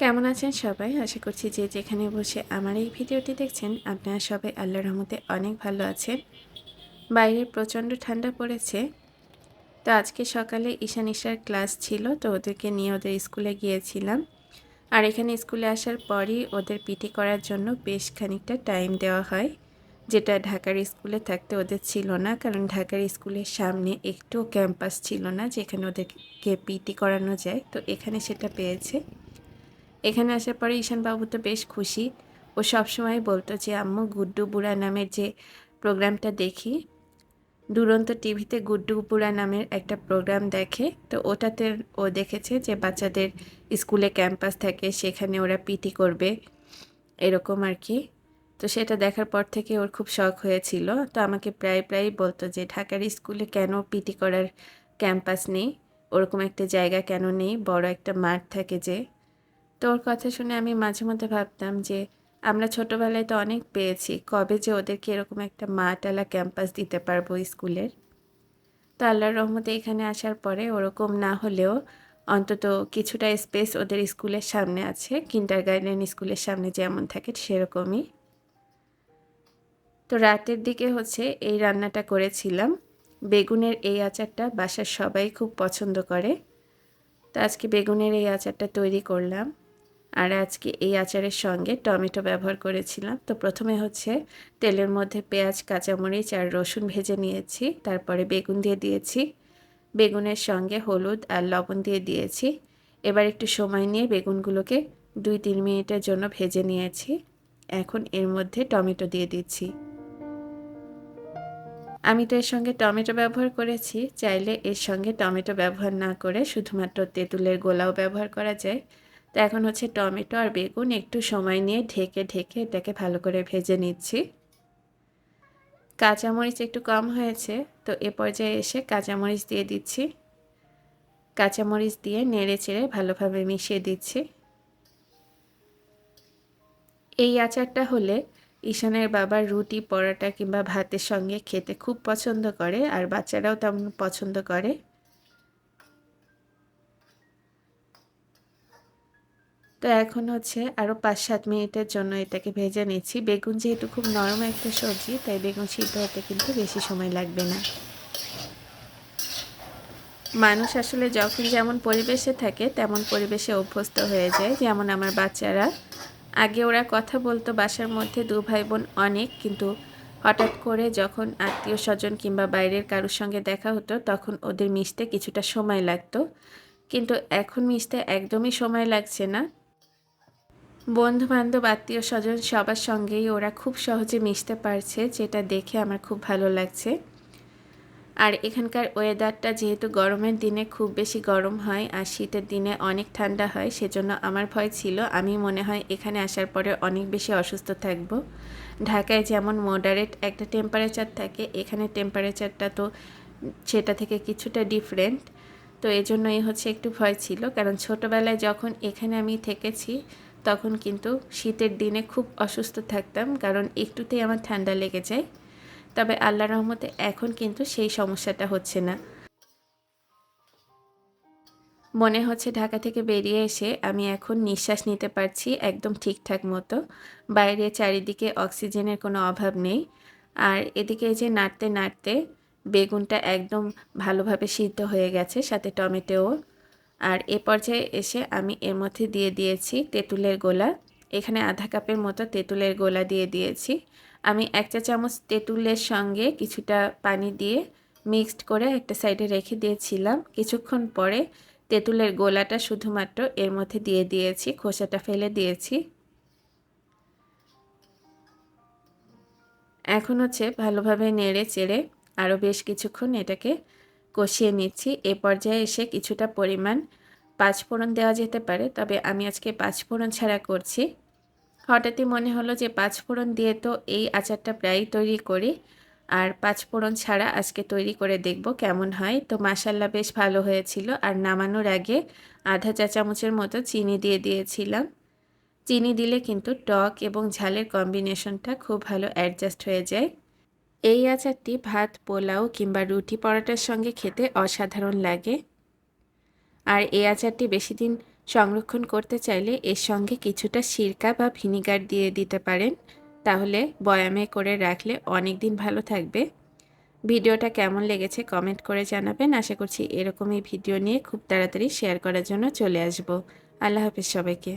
কেমন আছেন সবাই? আশা করছি যে যেখানে বসে আমার এই ভিডিওটি দেখছেন, আপনারা সবাই আল্লাহর রহমতে অনেক ভালো আছেন। বাইরে প্রচণ্ড ঠান্ডা পড়েছে। তো আজকে সকালে ঈশান ঈশার ক্লাস ছিল, তো ওদেরকে নিয়ে ওদের স্কুলে গিয়েছিলাম। আর এখানে স্কুলে আসার পরই ওদের পিটি করার জন্য বেশ খানিকটা টাইম দেওয়া হয়, যেটা ঢাকার স্কুলে থাকতে ওদের ছিল না, কারণ ঢাকার স্কুলের সামনে একটু ক্যাম্পাস ছিল না, যেখানে ওদেরকে পিটি করানো যায়। তো এখানে সেটা পেয়েছে। এখানে আসার পরে ঈশান বাবু তো বেশ খুশি। ও সবসময় বলতো যে, আম্মু, গুড্ডু বুড়া নামের যে প্রোগ্রামটা দেখি, দুরন্ত টিভিতে গুড্ডু বুড়া নামের একটা প্রোগ্রাম দেখে, তো ওটাতে ও দেখেছে যে, বাচ্চাদের স্কুলে ক্যাম্পাস থাকে, সেখানে ওরা পিটি করবে। এরকম আর কি। তো সেটা দেখার পর থেকে ওর খুব শখ হয়েছিল। তো আমাকে প্রায় প্রায় বলতো যে, ঢাকার স্কুলে কেন পিটি করার ক্যাম্পাস নেই? ওরকম একটা জায়গা কেন নেই? বড় একটা মাঠ থাকে যে। তোর কথা শুনে আমি মাঝে মধ্যে ভাবতাম যে আমরা ছোটোবেলায় তো অনেক পেয়েছি, কবে যে ওদেরকে এরকম একটা মাটালা ক্যাম্পাস দিতে পারব স্কুলের? তো আল্লাহর রহমতে এখানে আসার পরে ওরকম না হলেও অন্তত কিছুটা স্পেস ওদের স্কুলের সামনে আছে কিন্টার গার্ডেন স্কুলের সামনে যেমন থাকে সেরকমই। তো রাতের দিকে হচ্ছে এই রান্নাটা করেছিলাম। বেগুনের এই আচারটা বাসার সবাই খুব পছন্দ করে। তো আজকে বেগুনের এই আচারটা তৈরি করলাম। আর আজকে এই আচারের সঙ্গে টমেটো ব্যবহার করেছিলাম। তো প্রথমে হচ্ছে তেলের মধ্যে পেঁয়াজ, কাঁচামরিচ আর রসুন ভেজে নিয়েছি। তারপরে বেগুন দিয়ে দিয়েছি। বেগুনের সঙ্গে হলুদ আর লবণ দিয়ে দিয়েছি। এবার একটু সময় নিয়ে বেগুনগুলোকে দুই তিন মিনিটের জন্য ভেজে নিয়েছি। এখন এর মধ্যে টমেটো দিয়ে দিচ্ছি। আমি তো এর সঙ্গে টমেটো ব্যবহার করেছি। চাইলে এর সঙ্গে টমেটো ব্যবহার না করে শুধুমাত্র তেঁতুলের গোলাও ব্যবহার করা যায়। তো এখন হচ্ছে টমেটো আর বেগুন একটু সময় নিয়ে ঢেকে ঢেকে এটাকে ভালো করে ভেজে নিচ্ছি। কাঁচামরিচ একটু কম হয়েছে, তো এ পর্যায়ে এসে কাঁচামরিচ দিয়ে দিচ্ছি। কাঁচামরিচ দিয়ে নেড়ে চেড়ে ভালোভাবে মিশিয়ে দিচ্ছি। এই আচারটা হলে ঈশানের বাবার রুটি, পরোটা কিংবা ভাতের সঙ্গে খেতে খুব পছন্দ করে, আর বাচ্চারাও তেমন পছন্দ করে। তো এখন হচ্ছে আরও পাঁচ সাত মিনিটের জন্য এটাকে ভেজে নিচ্ছি। বেগুন যেহেতু খুব নরম একটা সবজি, তাই বেগুন সিদ্ধ হতে কিন্তু বেশি সময় লাগবে না। মানুষ আসলে যখন যেমন পরিবেশে থাকে, তেমন পরিবেশে অভ্যস্ত হয়ে যায়। যেমন আমার বাচ্চারা। আগে ওরা কথা বলতো বাসার মধ্যে, দু ভাই বোন অনেক, কিন্তু হঠাৎ করে যখন আত্মীয় স্বজন কিংবা বাইরের কারোর সঙ্গে দেখা হতো, তখন ওদের মিশতে কিছুটা সময় লাগতো। কিন্তু এখন মিশতে একদমই সময় লাগছে না। বন্ধু বান্ধব আত্মীয় স্বজন সবার সঙ্গেই ওরা খুব সহজে মিশতে পারছে, যেটা দেখে আমার খুব ভালো লাগছে। আর এখানকার ওয়েদারটা যেহেতু গরমের দিনে খুব বেশি গরম হয়, আর শীতের দিনে অনেক ঠান্ডা হয়, সেজন্য আমার ভয় ছিল। আমি মনে হয় এখানে আসার পরে অনেক বেশি অসুস্থ থাকব। ঢাকায় যেমন মডারেট একটা টেম্পারেচার থাকে, এখানে টেম্পারেচারটা তো সেটা থেকে কিছুটা ডিফারেন্ট তো এজন্যই হচ্ছে একটু ভয় ছিল, কারণ ছোটোবেলায় যখন এখানে আমি থেকেছি তখন কিন্তু শীতের দিনে খুব অসুস্থ থাকতাম, কারণ একটুতেই আমার ঠান্ডা লেগে যায়। তবে আল্লাহ রহমতে এখন কিন্তু সেই সমস্যাটা হচ্ছে না। মনে হচ্ছে ঢাকা থেকে বেরিয়ে এসে আমি এখন নিঃশ্বাস নিতে পারছি একদম ঠিকঠাক মতো। বাইরে চারিদিকে অক্সিজেনের কোনো অভাব নেই। আর এদিকে যে নাড়তে নাড়তে বেগুনটা একদম ভালোভাবে সিদ্ধ হয়ে গেছে, সাথে টমেটোও। আর এ পর্যায়ে এসে আমি এর মধ্যে দিয়ে দিয়েছি তেঁতুলের গোলা। এখানে আধা কাপের মতো তেঁতুলের গোলা দিয়ে দিয়েছি। আমি এক চা চামচ তেঁতুলের সঙ্গে কিছুটা পানি দিয়ে মিক্সড করে একটা সাইডে রেখে দিয়েছিলাম। কিছুক্ষণ পরে তেঁতুলের গোলাটা শুধুমাত্র এর মধ্যে দিয়ে দিয়েছি, খোসাটা ফেলে দিয়েছি। এখন হচ্ছে ভালোভাবে নেড়ে চেড়ে আরও বেশ কিছুক্ষণ এটাকে কষিয়ে নিচ্ছি। এ পর্যায়ে এসে কিছুটা পরিমাণ পাঁচফোড়ন দেওয়া যেতে পারে, তবে আমি আজকে পাঁচফোড়ন ছাড়া করছি। হঠাৎই মনে হলো যে পাঁচফোড়ন দিয়ে তো এই আচারটা প্রায়ই তৈরি করি, আর পাঁচফোড়ন ছাড়া আজকে তৈরি করে দেখব কেমন হয়। তো মাসাল্লা বেশ ভালো হয়েছিল, আর নামানোর আগে আধা চা চামচের মতো চিনি দিয়ে দিয়েছিলাম। চিনি দিলে কিন্তু টক এবং ঝালের কম্বিনেশনটা খুব ভালো অ্যাডজাস্ট হয়ে যায়। এই আচারটি ভাত, পোলাও কিংবা রুটি পরোটার সঙ্গে খেতে অসাধারণ লাগে। আর এই আচারটি বেশি দিন সংরক্ষণ করতে চাইলে এর সঙ্গে কিছুটা সিরকা বা ভিনিগার দিয়ে দিতে পারেন। তাহলে বয়ামে করে রাখলে অনেক দিন ভালো থাকবে। ভিডিওটা কেমন লেগেছে কমেন্ট করে জানাবেন। আশা করছি এরকমই ভিডিও নিয়ে খুব তাড়াতাড়ি শেয়ার করার জন্য চলে আসব। আল্লাহ হাফিজ সবাইকে।